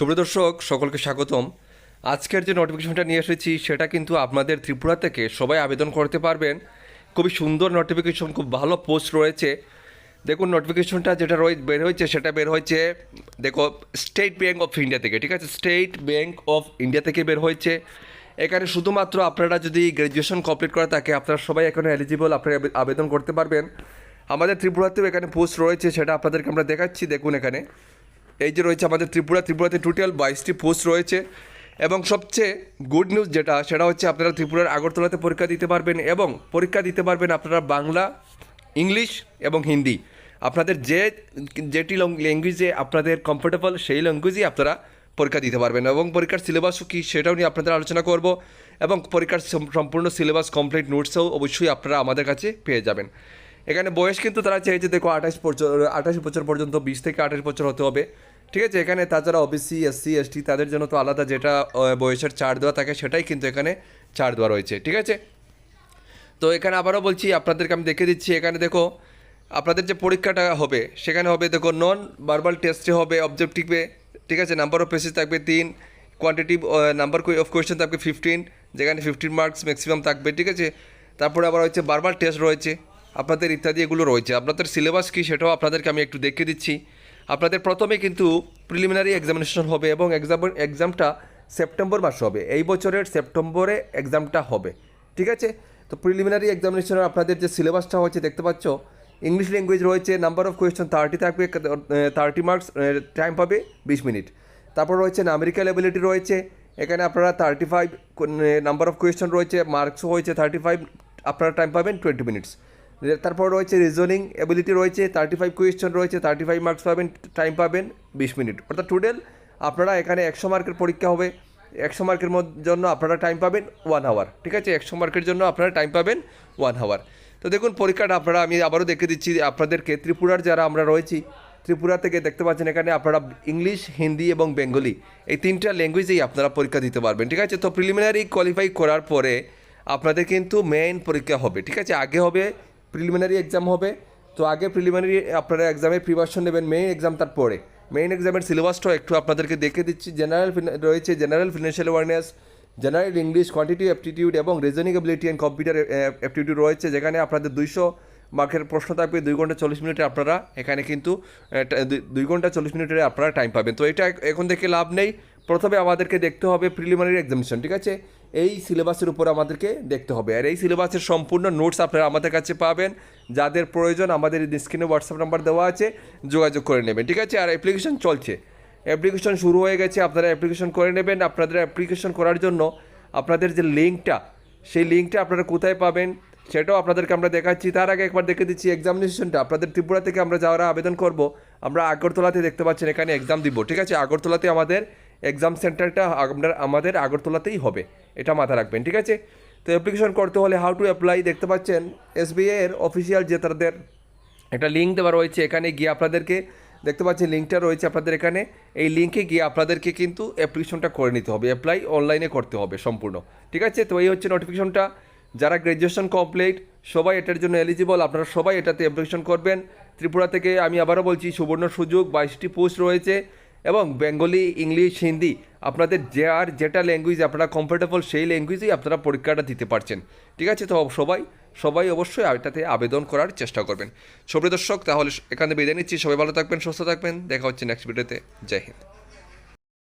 সুপ্রদর্শক সকলকে স্বাগতম। আজকের যে নোটিফিকেশনটা নিয়ে এসেছি, সেটা কিন্তু আপনাদের ত্রিপুরা থেকে সবাই আবেদন করতে পারবেন। খুবই সুন্দর নোটিফিকেশন খুব ভালো পোস্ট রয়েছে। দেখুন নোটিফিকেশনটা যেটা রয়ে, বের হয়েছে, সেটা বের হয়েছে, দেখো স্টেট ব্যাঙ্ক অফ ইন্ডিয়া থেকে, ঠিক আছে? স্টেট ব্যাঙ্ক অফ ইন্ডিয়া থেকে বের হয়েছে। এখানে শুধুমাত্র আপনারা যদি গ্র্যাজুয়েশন কমপ্লিট করা থাকে, আপনারা সবাই এখানে এলিজিবল আপনারা আবেদন করতে পারবেন। আমাদের ত্রিপুরাতেও এখানে পোস্ট রয়েছে, সেটা আপনাদেরকে আমরা দেখাচ্ছি। দেখুন এখানে। এই যে রয়েছে আমাদের ত্রিপুরা, ত্রিপুরাতে টোটাল বাইশটি পোস্ট রয়েছে। এবং সবচেয়ে গুড নিউজ যেটা, সেটা হচ্ছে আপনারা ত্রিপুরার আগরতলাতে পরীক্ষা দিতে পারবেন এবং পরীক্ষা দিতে পারবেন আপনারা বাংলা, ইংলিশ এবং হিন্দি। আপনাদের যে, যেটি ল্যাঙ্গুয়েজে আপনাদের কমফোর্টেবল সেই ল্যাঙ্গুয়েজেই আপনারা পরীক্ষা দিতে পারবেন এবং পরীক্ষার সিলেবাসও কী, সেটাও নিয়ে আপনাদের আলোচনা করব এবং পরীক্ষার সম্পূর্ণ সিলেবাস কমপ্লিট নোটসও অবশ্যই আপনারা আমাদের কাছে পেয়ে যাবেন। এখানে বয়স কিন্তু তারা চেয়েছে দেখো আঠাশ বছর আঠাশ বছর পর্যন্ত, বিশ থেকে আঠাশ বছর হতে হবে। ঠিক আছে, এখানে তাছাড়া ওবিসি এসসি এসটি তাদের জন্য তো আলাদা যেটা বয়সের ছাড় দেওয়া থাকে সেটাই কিন্তু এখানে ছাড় দেওয়া রয়েছে, ঠিক আছে? তো এখানে আবারও বলছি, আপনাদেরকে আমি দেখে দিচ্ছি, এখানে দেখো, আপনাদের যে পরীক্ষাটা হবে, সেখানে হবে দেখো নন ভার্বাল টেস্টে হবে অবজেক্টিভে ঠিক আছে? নাম্বার অফ পেসেজ থাকবে তিন কোয়ান্টিটিভ নাম্বার অফ কোয়েশ্চেন থাকবে ফিফটিন যেখানে ফিফটিন মার্কস ম্যাক্সিমাম থাকবে, ঠিক আছে? তারপরে আবার হচ্ছে বারবার টেস্ট রয়েছে, আপনাদের ইত্যাদি এগুলো রয়েছে, আপনাদের সিলেবাস কী সেটাও আপনাদেরকে আমি একটু দেখিয়ে দিচ্ছি। আপনাদের প্রথমে কিন্তু প্রিলিমিনারি এক্সামিনেশন হবে এবং এক্সাম এক্সামটা সেপ্টেম্বর মাসে হবে। এই বছরের সেপ্টেম্বরে এক্সামটা হবে। ঠিক আছে? তো প্রিলিমিনারি এক্সামিনেশনের আপনাদের যে সিলেবাসটা হচ্ছে দেখতে পাচ্ছ? ইংলিশ ল্যাঙ্গুয়েজ রয়েছে নাম্বার অফ কোয়েশ্চেন থার্টি থাকবে থার্টি মার্কস টাইম পাবে বিশ মিনিট তারপর রয়েছে নামেরিক্যাল এবিলিটি রয়েছে, এখানে আপনারা thirty five number of question রয়েছে মার্কসও হয়েছে থার্টি ফাইভ আপনারা টাইম পাবেন টোয়েন্টি মিনিটস তারপর রয়েছে রিজনিং এবিলিটি রয়েছে থার্টি ফাইভ কোয়েশ্চেন রয়েছে থার্টি ফাইভ মার্কস পাবেন টাইম পাবেন, বিশ মিনিট। অর্থাৎ টোটাল আপনারা এখানে একশো মার্কের পরীক্ষা হবে। একশো মার্কের জন্য আপনারা টাইম পাবেন ওয়ান আওয়ার ঠিক আছে? একশো মার্কের জন্য আপনারা টাইম পাবেন ওয়ান আওয়ার তো দেখুন, পরীক্ষাটা আপনারা আমি আবারও দেখে দিচ্ছি আপনাদেরকে ত্রিপুরার যারা আমরা রয়েছি, ত্রিপুরা থেকে দেখতে পাচ্ছেন এখানে আপনারা ইংলিশ হিন্দি এবং বেঙ্গলি এই তিনটা ল্যাঙ্গুয়েজেই আপনারা পরীক্ষা দিতে পারবেন। ঠিক আছে? তো প্রিলিমিনারি কোয়ালিফাই করার পরে আপনাদের কিন্তু মেইন পরীক্ষা হবে। ঠিক আছে? আগে হবে প্রিলিমিনারি এক্সাম হবে। তো আগে প্রিলিমিনারি আপনারা এক্সামে প্রিপারেশন নেবেন। মেইন এক্সাম তারপরে। মেইন এক্সামের সিলেবাসটাও একটু আপনাদেরকে দেখে দিচ্ছি। জেনারেল রয়েছে general financial awareness general English quantity aptitude এবং reasoning ability and computer aptitude রয়েছে। যেখানে আপনাদের দুইশো মার্কের প্রশ্ন থাকবে। দুই ঘণ্টা চল্লিশ মিনিটে আপনারা এখানে কিন্তু দুই- ঘণ্টা চল্লিশ মিনিটে আপনারা টাইম পাবেন। তো এটা এখন থেকে লাভ নেই। প্রথমে আমাদেরকে দেখতে হবে প্রিলিমিনারি এক্সামিনেশন ঠিক আছে? এই সিলেবাসের উপর আমাদেরকে দেখতে হবে। আর এই সিলেবাসের সম্পূর্ণ নোটস আপনারা আমাদের কাছে পাবেন। যাদের প্রয়োজন আমাদের স্ক্রিনে হোয়াটসঅ্যাপ নাম্বার দেওয়া আছে, যোগাযোগ করে নেবেন, ঠিক আছে? আর অ্যাপ্লিকেশন চলছে। অ্যাপ্লিকেশন শুরু হয়ে গেছে, আপনারা অ্যাপ্লিকেশন করে নেবেন। আপনাদের অ্যাপ্লিকেশন করার জন্য আপনাদের যে লিঙ্কটা সেই লিঙ্কটা আপনারা কোথায় পাবেন, সেটাও আপনাদেরকে আমরা দেখাচ্ছি। তার আগে একবার দেখে দিচ্ছি এক্সামিনেশনটা আপনাদের ত্রিপুরা থেকে আমরা যাওয়ার আবেদন করব, আমরা আগরতলাতে দেখতে পাচ্ছেন, এখানে এক্সাম দিব, ঠিক আছে? আগরতলাতে আমাদের এক্সাম সেন্টারটা আপনার আমাদের আগরতলাতেই হবে, এটা মাথা রাখবেন, ঠিক আছে? তো অ্যাপ্লিকেশন করতে হলে হাউ টু অ্যাপ্লাই দেখতে পাচ্ছেন এসবিআই এর অফিসিয়াল যে তাদের একটা লিঙ্ক দেওয়া রয়েছে, এখানে গিয়ে আপনাদেরকে দেখতে পাচ্ছেন লিঙ্কটা রয়েছে আপনাদের এখানে, এই লিঙ্কে গিয়ে আপনাদেরকে কিন্তু অ্যাপ্লিকেশনটা করে নিতে হবে অ্যাপ্লাই অনলাইনে করতে হবে সম্পূর্ণ, ঠিক আছে? তো এই হচ্ছে নোটিফিকেশনটা যারা গ্র্যাজুয়েশন কমপ্লিট সবাই এটার জন্য এলিজিবল আপনারা সবাই এটাতে অ্যাপ্লিকেশন করবেন, ত্রিপুরা থেকে আমি আবারও বলছি, সুবর্ণ সুযোগ, বাইশটি পোস্ট রয়েছে এবং বেঙ্গলি, ইংলিশ, হিন্দি, আপনাদের যে আর যেটা ল্যাঙ্গুয়েজ আপনারা কমফোর্টেবল সেই ল্যাঙ্গুয়েজেই আপনারা পরীক্ষাটা দিতে পারছেন। ঠিক আছে? তো সবাই সবাই অবশ্যই এটাতে আবেদন করার চেষ্টা করবেন। সুপ্রিয় দর্শক, তাহলে এখানে বিদায় নিচ্ছি। সবাই ভালো থাকবেন, সুস্থ থাকবেন। দেখা হচ্ছে নেক্সট ভিডিওতে জয় হিন্দ।